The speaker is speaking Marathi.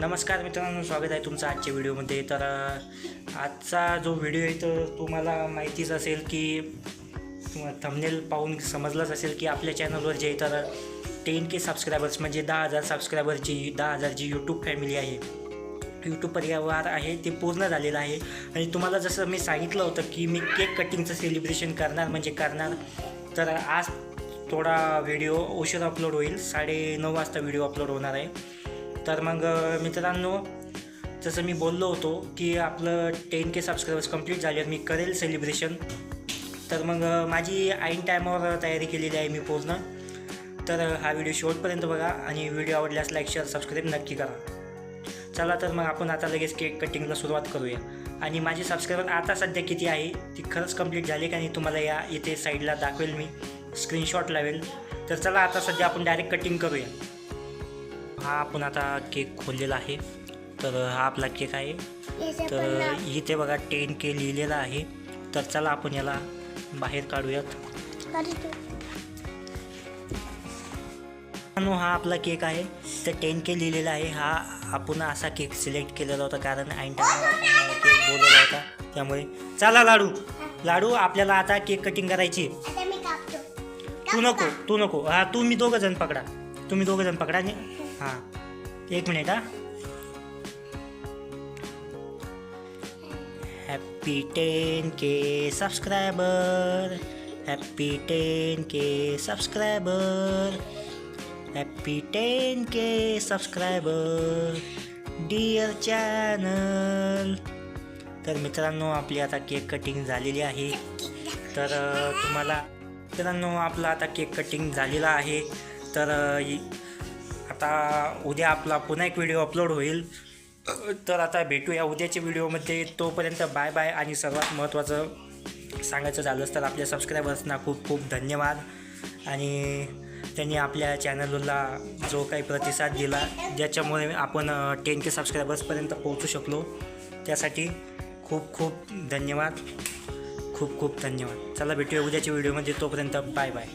नमस्कार मित्रांनो स्वागत आहे तुमचं आजच्या व्हिडिओमध्ये. तर आजचा जो व्हिडिओ आहे तो तुम्हाला माहितीच असेल की थंबनेल पाहून समजलंच असेल की आपल्या चॅनलवर जे तर टेन के सबस्क्रायबर्स म्हणजे दहा हजार सबस्क्रायबरची दहा हजार जी यूट्यूब फॅमिली आहे यूट्यूब परिवार आहे ते पूर्ण झालेलं आहे. आणि तुम्हाला जसं मी सांगितलं होतं की मी केक कटिंगचं सेलिब्रेशन करणार म्हणजे करणार. तर आज थोडा व्हिडिओ उशीर अपलोड होईल साडे नऊ वाजता व्हिडिओ अपलोड होणार आहे. तर मग मित्रांनो जसं मी बोललो होतो की आपलं टेन के सबस्क्रायबर्स कंप्लीट झाले मी करेल सेलिब्रेशन तर मग माझी ऐन टायमावर तयारी केलेली आहे मी पूर्ण. तर हा व्हिडिओ शेवटपर्यंत बघा आणि व्हिडिओ आवडल्यास लाईक शेअर सबस्क्राईब नक्की करा. चला तर मग आपण आता लगेच केक कटिंगला सुरुवात करूया. आणि माझे सबस्क्रायबर आता सध्या किती आहे ती खरंच कंप्लीट झाली का नाही तुम्हाला या इथे साईडला दाखवेल मी. स्क्रीनशॉट लावेल. तर चला आता सध्या आपण डायरेक्ट कटिंग करूया. हा आपण आता केक खोललेला आहे. तर हा आपला केक आहे. तर इथे बघा टेन के लिहिलेला आहे. तर चला आपण याला बाहेर काढूयात. हा आपला केक आहे. तर टेन के लिहिलेला आहे. हा आपण असा केक सिलेक्ट केलेला होता कारण टाइम केक बोलवला होता. त्यामुळे चला लाडू. लाडू आपल्याला आता केक कटिंग करायची तू नको तू नको. हा तुम्ही दोघं जण पकडा. तुम्ही दोघं जण पकडा आणि हां. एक मिनिट हा. Happy ten K subscriber happy ten K subscriber happy ten K subscriber dear channel तर मित्रांनो आपली आता केक कटिंग झालेली आहे. तर तुम्हाला मित्रांनो आपला आता केक कटिंग झालेला आहे. तर आता उद्या आपला पुन्हा एक व्हिडिओ अपलोड होईल. तर आता भेटूया उद्याच्या व्हिडिओमध्ये तोपर्यंत बाय बाय आणि सर्वात महत्त्वाचं सांगायचं झालंच तर आपल्या सबस्क्रायबर्सना खूप खूप धन्यवाद. आणि त्यांनी आपल्या चॅनलला जो काही प्रतिसाद दिला ज्याच्यामुळे आपण टेन के सबस्क्रायबर्सपर्यंत पोहोचू शकलो. त्यासाठी खूप खूप धन्यवाद. खूप खूप धन्यवाद. चला भेटूया उद्याच्या व्हिडिओमध्ये तोपर्यंत बाय बाय